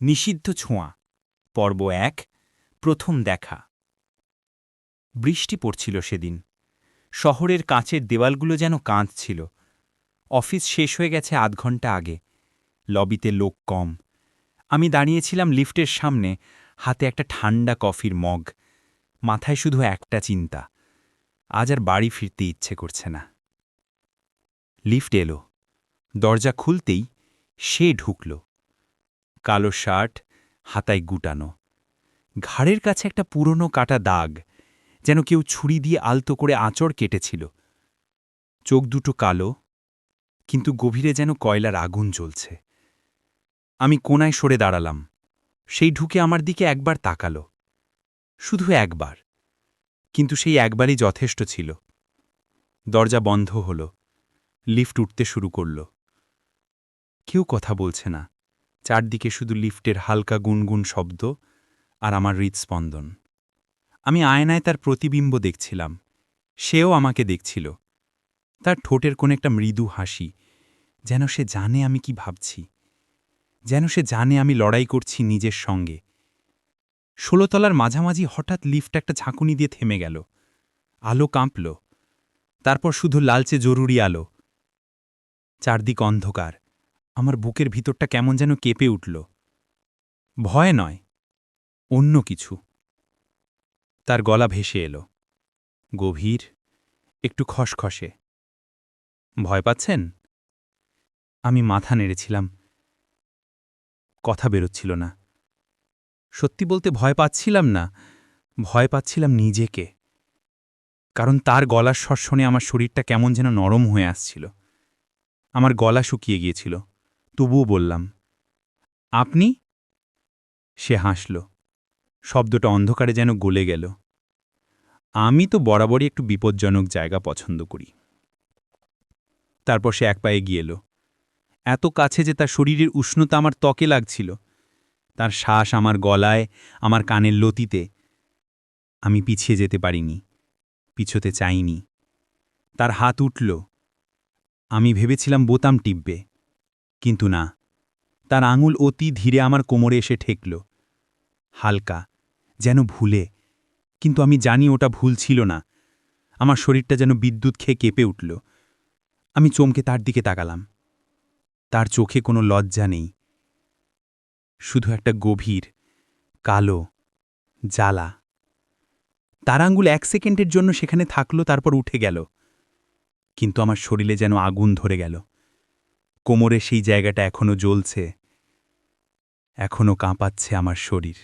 নিষিদ্ধ ছোঁয়া। পর্ব এক, প্রথম দেখা। বৃষ্টি পড়ছিল সেদিন। শহরের কাঁচের দেওয়ালগুলো যেন কাঁদছিল। অফিস শেষ হয়ে গেছে আধ ঘণ্টা আগে। লবিতে লোক কম। আমি দাঁড়িয়েছিলাম লিফটের সামনে, হাতে একটা ঠান্ডা কফির মগ। মাথায় শুধু একটা চিন্তা। আজ আর বাড়ি ফিরতে ইচ্ছে করছে না। লিফট এলো। দরজা খুলতেই সে ঢুকল। কালো শার্ট, হাতায় গুটানো। ঘাড়ের কাছে একটা পুরনো কাটা দাগ, যেন কেউ ছুরি দিয়ে আলতো করে আঁচড় কেটেছিল। চোখ দুটো কালো, কিন্তু গভীরে যেন কয়লার আগুন জ্বলছে। আমি কোনায় সরে দাঁড়ালাম। সেই ঢুকে আমার দিকে একবার তাকালো। শুধু একবার, কিন্তু সেই একবারই যথেষ্ট ছিল। দরজা বন্ধ হল, লিফট উঠতে শুরু করল। কেউ কথা বলছে না। চারদিকে শুধু লিফটের হালকা গুনগুন শব্দ আর আমার হৃৎস্পন্দন। আমি আয়নায় তার প্রতিবিম্ব দেখছিলাম। সেও আমাকে দেখছিল। তার ঠোঁটের কোন একটা মৃদু হাসি, যেন সে জানে আমি কি ভাবছি। যেন সে জানে আমি লড়াই করছি নিজের সঙ্গে। ষোলোতলার মাঝামাঝি হঠাৎ লিফট একটা ঝাঁকুনি দিয়ে থেমে গেল। আলো কাঁপল। তারপর শুধু লালচে জরুরি আলো। চারদিক অন্ধকার। আমার বুকের ভিতরটা কেমন যেন কেঁপে উঠল। ভয় নয়, অন্য কিছু। তার গলা ভেসে এলো। গভীর, একটু খসখসে। ভয় পাচ্ছেন? আমি মাথা নেড়েছিলাম। কথা বেরোচ্ছিল না। সত্যি বলতে ভয় পাচ্ছিলাম না, ভয় পাচ্ছিলাম নিজেকে। কারণ তার গলার স্বর আমার শরীরটা কেমন যেন নরম হয়ে আসছিল। আমার গলা শুকিয়ে গিয়েছিল। তবুও বললাম, আপনি? সে হাসল। শব্দটা অন্ধকারে যেন গলে গেল। আমি তো বরাবরই একটু বিপজ্জনক জায়গা পছন্দ করি। তারপর সে এক পায়ে গিয়ে এলো। এত কাছে যে তার শরীরের উষ্ণতা আমার ত্বকে লাগছিল, তার শ্বাস আমার গলায়, আমার কানের লতিতে। আমি পিছিয়ে যেতে পারিনি, পিছোতে চাইনি। তার হাত উঠল। আমি ভেবেছিলাম বোতাম টিপবে। কিন্তু না। তার আঙুল অতি ধীরে আমার কোমরে এসে ঠেকল। হালকা, যেন ভুলে, কিন্তু আমি জানি ওটা ভুল ছিল না। আমার শরীরটা যেন বিদ্যুৎ খেয়ে কেঁপে উঠল। আমি চমকে তার দিকে তাকালাম। তার চোখে কোনো লজ্জা নেই। শুধু একটা গভীর, কালো, জ্বালা। তার আঙ্গুল এক সেকেন্ডের জন্য সেখানে থাকল, তারপর উঠে গেল। কিন্তু আমার শরীরে যেন আগুন ধরে গেল। কোমরে সেই জায়গাটা এখনও জ্বলছে, এখনও কাঁপাচ্ছে আমার শরীর।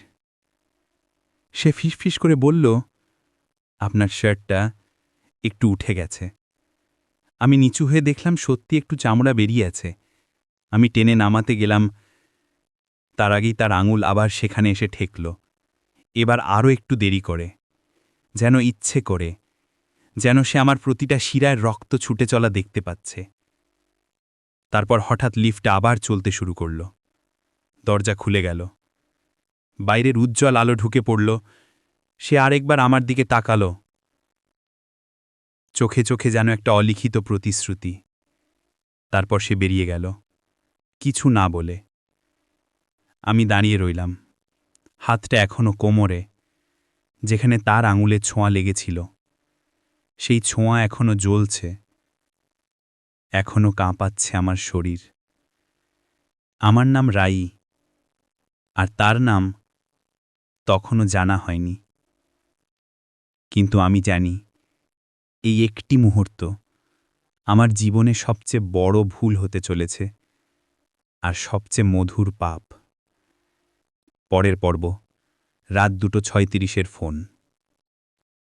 সে ফিসফিস করে বলল, আপনার শার্টটা একটু উঠে গেছে। আমি নিচু হয়ে দেখলাম সত্যি একটু চামড়া বেরিয়ে আছে। আমি টেনে নামাতে গেলাম, তার আগেই তার আঙুল আবার সেখানে এসে ঠেকল। এবার আরও একটু দেরি করে, যেন ইচ্ছে করে, যেন সে আমার প্রতিটা শিরায় রক্ত ছুটে চলা দেখতে পাচ্ছে। তারপর হঠাৎ লিফট আবার চলতে শুরু করল। দরজা খুলে গেল। বাইরের উজ্জ্বল আলো ঢুকে পড়ল। সে আরেকবার আমার দিকে তাকাল। চোখে চোখে যেন একটা অলিখিত প্রতিশ্রুতি। তারপর সে বেরিয়ে গেল। কিছু না বলে। আমি দাঁড়িয়ে রইলাম। হাতটা এখনও কোমরে, যেখানে তার আঙুলে ছোঁয়া লেগেছিল। সেই ছোঁয়া এখনও জ্বলছে। এখনও কাঁপাচ্ছে আমার শরীর। আমার নাম রাই আর তার নাম তখনও জানা হয়নি। কিন্তু আমি জানি, এই একটি মুহূর্ত আমার জীবনে সবচেয়ে বড় ভুল হতে চলেছে, আর সবচেয়ে মধুর পাপ। পরের পর্ব, রাত দুটো ছয়তিরিশের ফোন।